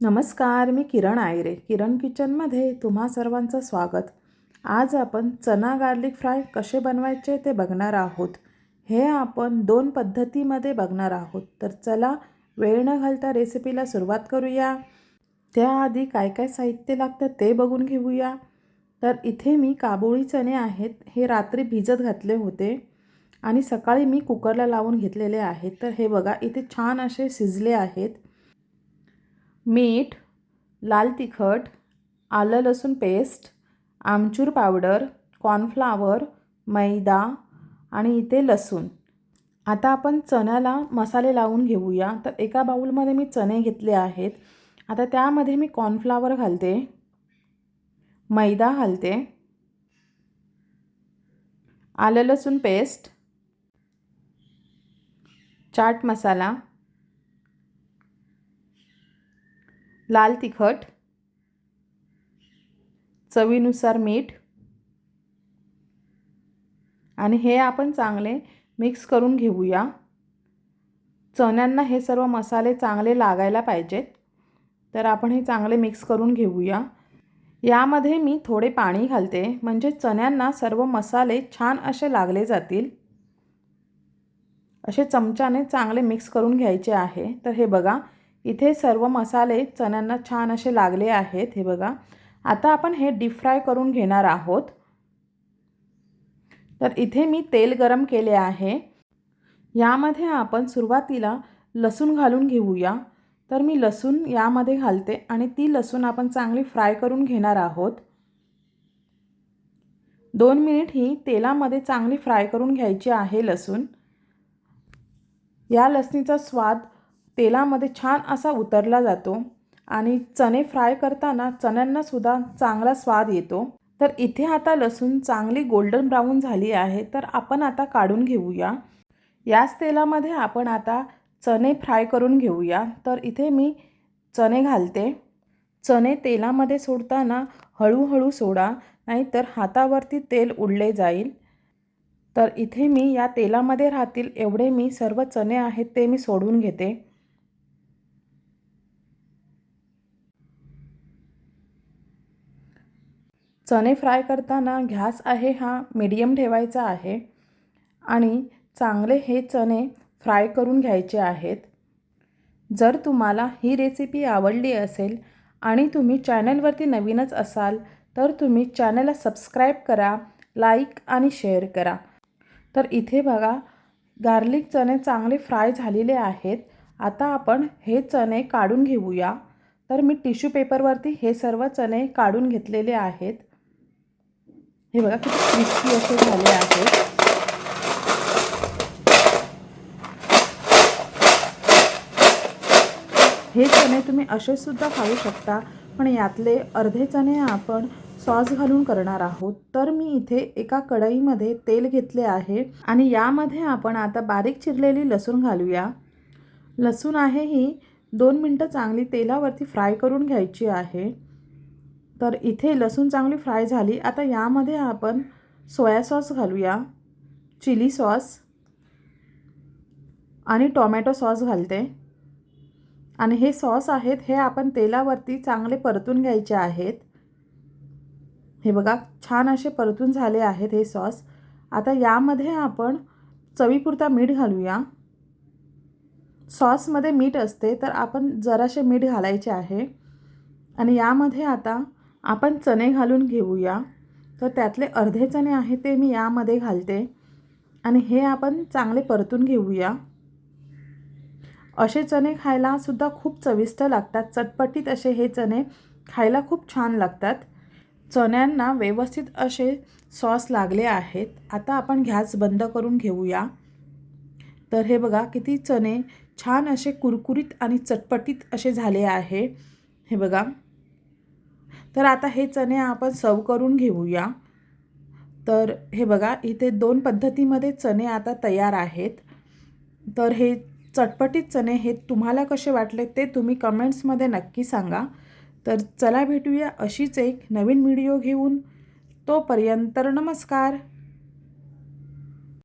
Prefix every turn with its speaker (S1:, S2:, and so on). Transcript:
S1: नमस्कार मी किरण आयरे. किरण किचनमध्ये तुम्हा सर्वांचं स्वागत. आज आपण चना गार्लिक फ्राय कसे बनवायचे ते बघणार आहोत. हे आपण दोन पद्धतीमध्ये बघणार आहोत. तर चला वेळ न घालता रेसिपीला सुरुवात करूया. त्याआधी काय काय साहित्य लागतं ते बघून घेऊया. तर इथे मी काबुळी चणे आहेत हे रात्री भिजत घातले होते. आणि सकाळी मी कुकरला लावून घेतलेले आहेत. तर हे बघा इथे छान असे शिजले आहेत. मीठ लाल तिखट आलं लसूण पेस्ट आमचूर पावडर कॉर्नफ्लावर मैदा आणि इथे लसूण. आता आपण चण्याला मसाले लावून घेऊया. तर एका बाऊलमध्ये मी चणे घेतले आहेत. आता त्यामध्ये मी कॉर्नफ्लावर घालते. मैदा घालते. आलं लसूण पेस्ट. चाट मसाला. लाल तिखट चवीनुसार मीठ आणि हे आपण चांगले मिक्स करून घेऊया. चण्यांना हे सर्व मसाले चांगले लागायला पाहिजेत तर आपण हे चांगले मिक्स करून घेऊया. यामध्ये मी थोडे पाणी घालते म्हणजे चण्यांना सर्व मसाले छान असे लागले जातील. असे चमच्याने चांगले मिक्स करून घ्यायचे आहे. तर हे बघा इथे सर्व मसाले चण्यांना छान असे लागले आहेत हे बघा. आता आपण हे डीप फ्राय करून घेणार आहोत. तर इथे मी तेल गरम केले आहे. यामध्ये आपण सुरुवातीला लसूण घालून घेऊया. तर मी लसूण यामध्ये घालते आणि ती लसूण आपण चांगली फ्राय करून घेणार आहोत. दोन मिनिट ही तेलामध्ये चांगली फ्राय करून घ्यायची आहे लसूण. या लसणीचा स्वाद तेलामध्ये छान असा उतरला जातो आणि चणे फ्राय करताना चण्यांनासुद्धा चांगला स्वाद येतो. तर इथे आता लसूण चांगली गोल्डन ब्राऊन झाली आहे तर आपण आता काढून घेऊया. याच तेलामध्ये आपण आता चणे फ्राय करून घेऊया. तर इथे मी चणे घालते. चणे तेलामध्ये सोडताना हळूहळू सोडा नाहीतर हातावरती तेल उडले जाईल. तर इथे मी या तेलामध्ये राहतील एवढे मी सर्व चणे आहेत ते मी सोडून घेते. चणे फ्राय करताना गॅस आहे हा मीडियम ठेवायचा आहे. आणि चांगले हे चणे फ्राय करून घ्यायचे आहेत. जर तुम्हाला ही रेसिपी आवडली असेल आणि तुम्ही चॅनलवरती नवीनच असाल तर तुम्ही चॅनलला सबस्क्राईब करा लाईक आणि शेअर करा. तर इथे बघा गार्लिक चणे चांगले फ्राय झालेले आहेत. आता आपण हे चणे काढून घेऊया. तर मी टिश्यू पेपरवरती हे सर्व चणे काढून घेतलेले आहेत. हे बघा किती क्रिस्पी असे झाले आहेत. हे चणे तुम्ही असेसुद्धा खाऊ शकता पण यातले अर्धे चणे आपण सॉस घालून करणार आहोत. तर मी इथे एका कढईमध्ये तेल घेतले आहे आणि यामध्ये आपण आता बारीक चिरलेली लसूण घालूया. लसूण आहे ही दोन मिनटं चांगली तेलावरती फ्राय करून घ्यायची आहे. तर इथे लसूण चांगली फ्राय झाली. आता यामध्ये आपण सोया सॉस घालूया चिली सॉस आणि टोमॅटो सॉस घालते. आणि हे सॉस आहेत हे आपण तेलावरती चांगले परतून घ्यायचे आहेत. हे बघा छान असे परतून झाले आहेत हे सॉस. आता यामध्ये आपण चवीपुरता मीठ घालूया. सॉसमध्ये मीठ असते तर आपण जरासे मीठ घालायचे आहे. आणि यामध्ये आता आपण चणे घालून घेऊया. तर त्यातले अर्धे चणे आहे ते मी यामध्ये घालते. आणि हे आपण चांगले परतून घेऊया. असे चणे खायलासुद्धा खूप चविष्ट लागतात. चटपटीत असे हे चणे खायला खूप छान लागतात. चण्यांना व्यवस्थित असे सॉस लागले आहेत. आता आपण गॅस बंद करून घेऊया. तर हे बघा किती चणे छान असे कुरकुरीत आणि चटपटीत असे झाले आहे. हे बघा. तर आता हे चणे आपण सर्व करून घेऊया. तर हे बघा इथे दोन पद्धतीमध्ये चणे आता तयार आहेत. तर हे चटपटीत चणे हे तुम्हाला कसे वाटले ते तुम्ही कमेंट्समध्ये नक्की सांगा. तर चला भेटूया अशीच एक नवीन व्हिडिओ घेऊन. तोपर्यंत नमस्कार.